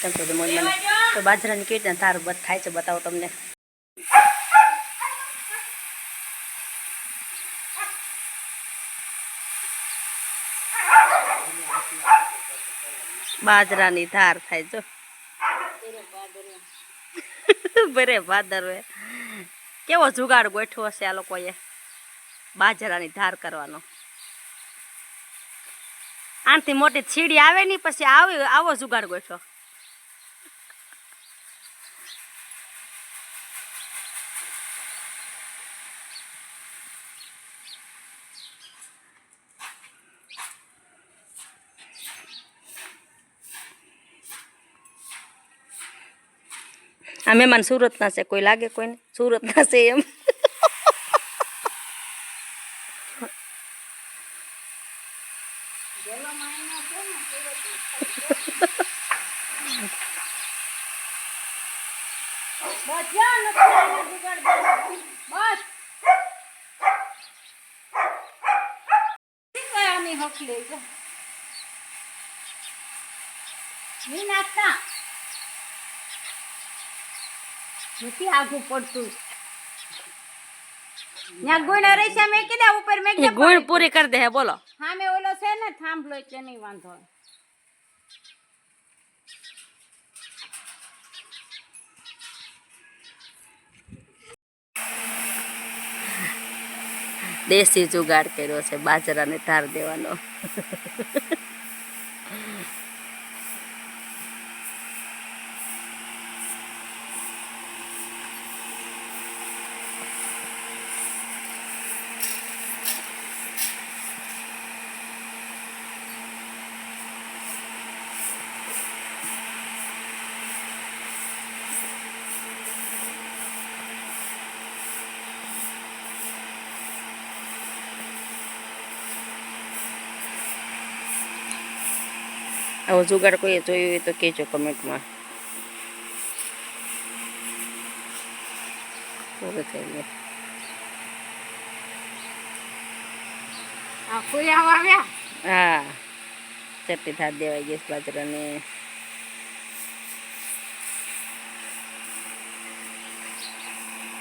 ત્યાં સુધી મોજ મને તો બાજરાની કેવી રીતના તારું બધ થાય છે, બતાવો તમને. બાજરાની ધાર થાય જો. બરે ભાદર કેવો જુગાડ ગોઠવો હશે આ લોકોએ? બાજરાની ધાર કરવાનો. આનથી મોટી છીડી આવે નહીં, પછી આવે આવો જુગાડ ગોઠવો. આ મહેમાન સુરતના છે કોઈ લાગે કોઈને સુરતના છે એમ નથી આગું પડતું. ત્યાં ગુણ રેશા મેં કીધા ઉપર મેં કીધું ગુણ પૂરી કરી દે બોલો બોલો. મેં ઓલો છે ને થાંભલો એટલે નહીં વાંધો દેશી જુગાડ કર્યો છે બાજરાને ધાર દેવાનો. આવો જુગાડ કોઈએ જોયું હોય તો કહેજો કમેન્ટમાં. પૂરું થઈ ગયું. હા ચટણી ધાર દેવાઈ ગઈ બાજરાને.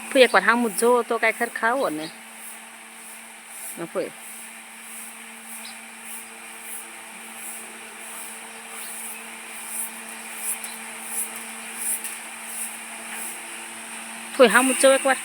ફુઈ એકવાર જ જોવો તો કાંઈ ખર ખાવો ને. ફુઈ. ફુઈ સામું જ એકવાર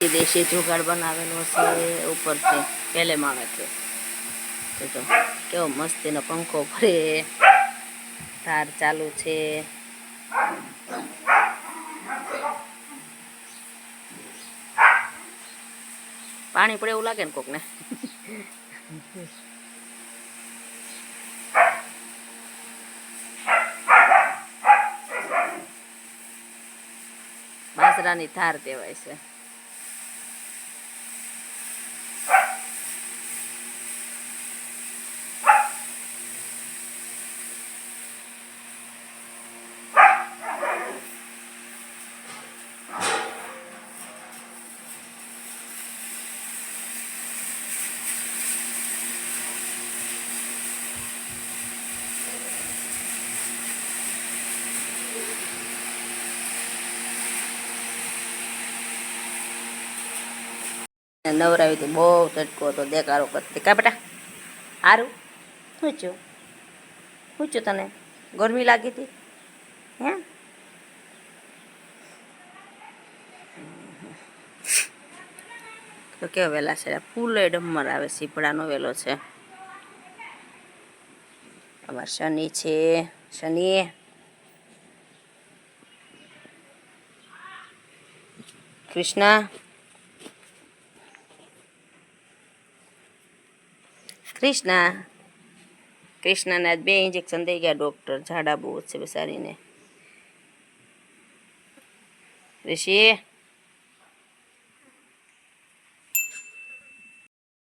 એ દેશી જુગાડ બનાવેલો છે, ઉપરથી પહેલે માળેથી તો જો, કેવો મસ્તીનો પંખો ફરે તાર ચાલુ છે. પાણી પડે એવું લાગે ને કોકને? બાજરાની ધાર કહેવાય છે. નવરાવી હતી, બહુ તડકો હતો દેકારો કરતી કા બેટા? સારું શું છું. શું છું તને? ગરમી લાગી હતી? હે? તો કેવો વેલા છે? ફૂલ ડમર આવે સીપડાનો વેલો છે. અમાર શનિ છે. શનિ. કૃષ્ણા. કૃષ્ણા. કૃષ્ણાને બે ઇન્જેક્શન દઈ ગયા ડૉક્ટર ઝાડા બહુ છે બેસારીને ઋષિ.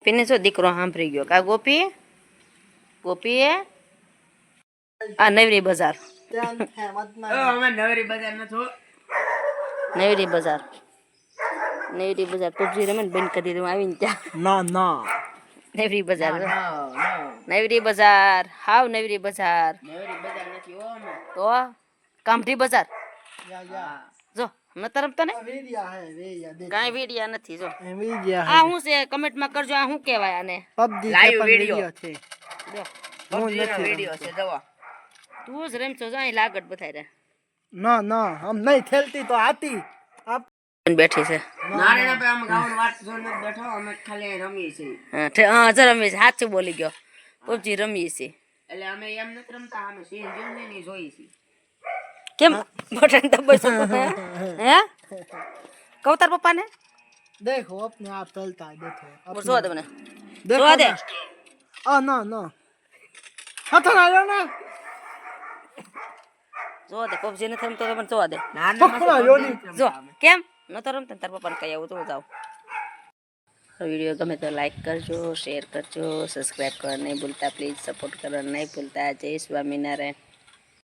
પીને શું દીકરો સાંભળી ગયો? કા ગોપી? ગોપી આ નવરી બજાર. નવરી બજાર નથી નવરી બજાર. નવરી બજાર. પબજી રમે બંધ કરી દીધું આવીને ત્યાં. ના ના. નવરી બજાર. નેવરી બજાર હાવ નેવરી બજાર. નવરી બજાર નથી હો તો કામઠી બજાર. જો ન રમતા ને હે કાંઈ વીડિયા નથી જો. આ હું છે કમેન્ટમાં કરજો આ શું કહેવાય આને. લાઈવ Live છે. જો. હું નથી વીડિયો છે જવા તું જ રમશો જો અહીં લાગટ બતાવી રે ના ના આમ નહીં ખેલતી તો આતી. બેઠી છે. હજર બોલી ગયો. પબજી રમીએ છીએ. નથી જોવા દે હાથ ના કેમ? નતો રમતો તાર પપ્પાને કહી આવું તો જાવ વીડિયો ગમે તો લાઈક કરજો શેર કરજો સબસ્ક્રાઈબ કરવા નહીં ભૂલતા પ્લીઝ સપોર્ટ કરવા નહીં ભૂલતા. જય સ્વામિનારાયણ.